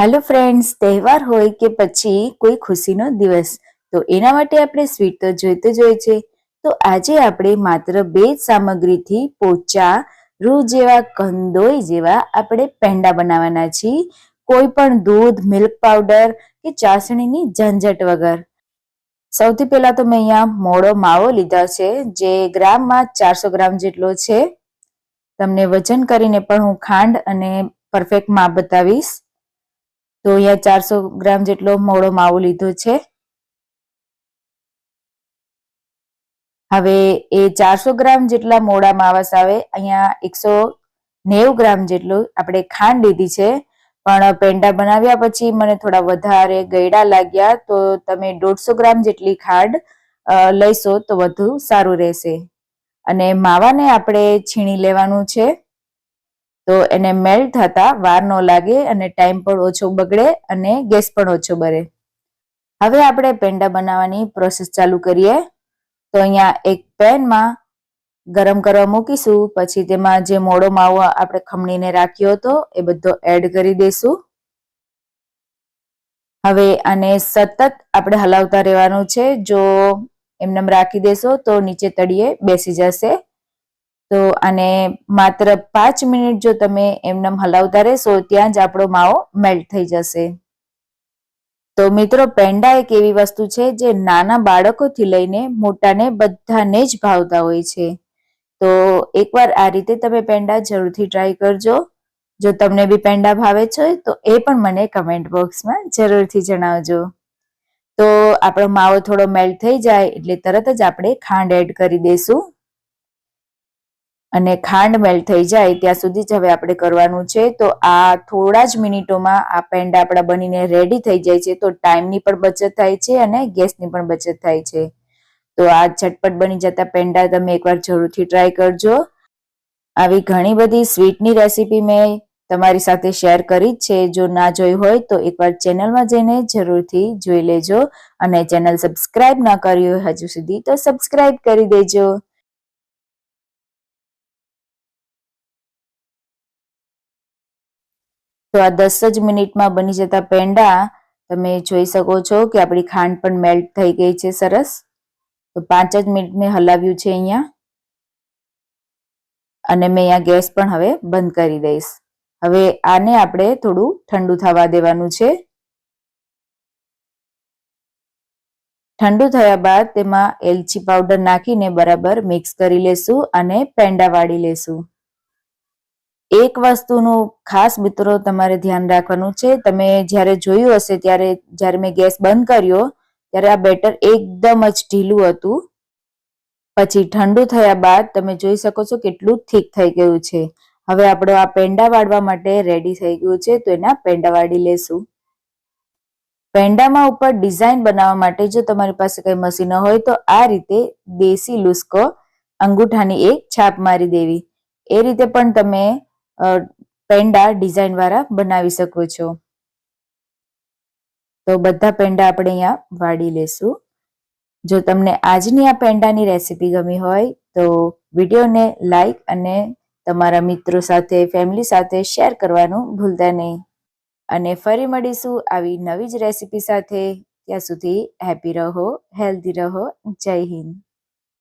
Hello friends તહેવાર હોય કે પછી કોઈ ખુશીનો દિવસ, તો એના માટે આપણે સ્વીટ તો જોઈતો જ હોય છે. તો આજે આપણે માત્ર બે જ સામગ્રીથી પોચા, રૂ જેવા કંદોઈ જેવા આપણે પેંડા બનાવવાના છીએ. કોઈ પણ દૂધ મિલ્ક પાવડર કે ચાસણીની ઝંઝટ વગર. સૌથી પહેલા તો મેં અહીંયા મોડો માવો લીધો છે, જે ગ્રામમાં ચારસો ગ્રામ જેટલો છે. તમને વજન કરીને પણ હું ખાંડ અને પરફેક્ટ માપ બતાવીશ. તો અહીંયા ચારસો ગ્રામ જેટલો મોડો માવો લીધો છે. હવે એ ચારસો ગ્રામ જેટલા મોડા માવસ આવે અહીંયા એકસો નેવું ગ્રામ જેટલું આપણે ખાંડ લીધી છે. પણ પેંડા બનાવ્યા પછી મને થોડા વધારે ગયડા લાગ્યા, તો તમે દોઢસો ગ્રામ જેટલી ખાંડ લઈશો તો વધુ સારું રહેશે. અને માવાને આપણે છીણી લેવાનું છે. તો એને મેલ્ટ થતા વાર ન લાગે અને ટાઈમ પણ ઓછો બગડે અને ગેસ પણ ઓછો બરે. હવે આપણે પેંડા બનાવવાની પ્રોસેસ ચાલુ કરીએ. તો અહીંયા એક પેનમાં ગરમ કરવા મૂકીશું, પછી તેમાં જે મોડો માવો આપણે ખમણીને રાખ્યો હતો એ બધો એડ કરી દઈશું હવે આને સતત આપણે હલાવતા રહેવાનું છે. જો એમને રાખી દેશો તો નીચે તળીએ બેસી જશે. તો આને માત્ર પાંચ મિનિટ જો તમે એમનેમ હલાવતા રહેશો, ત્યાં જ આપણો માવો મેલ્ટ થઈ જશે. તો મિત્રો, પેંડા એક એવી વસ્તુ છે જે નાના બાળકોથી લઈને મોટાને બધાને જ ભાવતા હોય છે. તો એકવાર આ રીતે તમે પેંડા જરૂરથી ટ્રાય કરજો. જો તમને બી પેંડા ભાવે છે, તો એ પણ મને કમેન્ટ બોક્સમાં જરૂરથી જણાવજો. તો આપણો માવો થોડો મેલ્ટ થઈ જાય, એટલે તરત જ આપણે ખાંડ એડ કરી દઈશું અને ખાંડ મેલ્ટ થઈ જાય ત્યાં સુધી જ હવે આપણે કરવાનું છે. તો આ થોડા જ મિનિટોમાં આ પેંડા આપણા બનીને રેડી થઈ જાય છે. તો ટાઈમની પણ બચત થાય છે અને ગેસની પણ બચત થાય છે. તો આ ઝટપટ બની જતા પેંડા તમે એકવાર જરૂરથી ટ્રાય કરજો. આવી ઘણી બધી સ્વીટની રેસીપી મેં તમારી સાથે શેર કરી જ છે. જો ના જોઈ હોય તો એકવાર ચેનલમાં જઈને જરૂરથી જોઈ લેજો. અને ચેનલ સબસ્ક્રાઇબ ના કરી હોય હજુ સુધી તો સબસ્ક્રાઇબ કરી દેજો. તો આ દસ જ મિનિટમાં બની જતા પેંડા તમે જોઈ શકો છો કે આપણી ખાંડ પણ મેલ્ટ થઈ ગઈ છે સરસ. તો પાંચ જ મિનિટ મેં હલાવ્યું છે અહીંયા. અને મેં અહીંયા ગેસ પણ હવે બંધ કરી દઈશ. હવે આને આપણે થોડું ઠંડુ થવા દેવાનું છે. ઠંડુ થયા બાદ તેમાં એલચી પાવડર નાખીને બરાબર મિક્સ કરી લેશું અને પેંડા વાળી લેશું. એક વસ્તુનું ખાસ મિત્રો તમારે ધ્યાન રાખવાનું છે. તમે જ્યારે જોયું હશે ત્યારે, જ્યારે મેં ગેસ બંધ કર્યો, ત્યારે આ બેટર એકદમ જ ઢીલું હતું. પછી ઠંડુ થયા બાદ તમે જોઈ શકો છો કેટલું થીક થઈ ગયું છે. હવે આપણે આ પેંડા વાળવા માટે રેડી થઈ ગયું છે તો એના પેંડા વાળી લેશું. પેંડામાં ઉપર ડિઝાઇન બનાવવા માટે જો તમારી પાસે કઈ મશીન હોય તો આ રીતે દેશી લુસ્કો અંગૂઠાની એક છાપ મારી દેવી. એ રીતે પણ તમે પેંડા ડિઝાઇન વાળા બનાવી શકો છો. તો બધા પેંડા આપણે અહીંયા વાળી લેશું. જો તમને આજની આ પેંડાની રેસીપી ગમી હોય, તો વિડીયોને લાઈક અને તમારા મિત્રો સાથે ફેમિલી સાથે શેર કરવાનું ભૂલતા નહીં. અને ફરી મળીશું આવી નવી જ રેસીપી સાથે. ત્યાં સુધી હેપી રહો હેલ્ધી રહો. જય હિન્દ.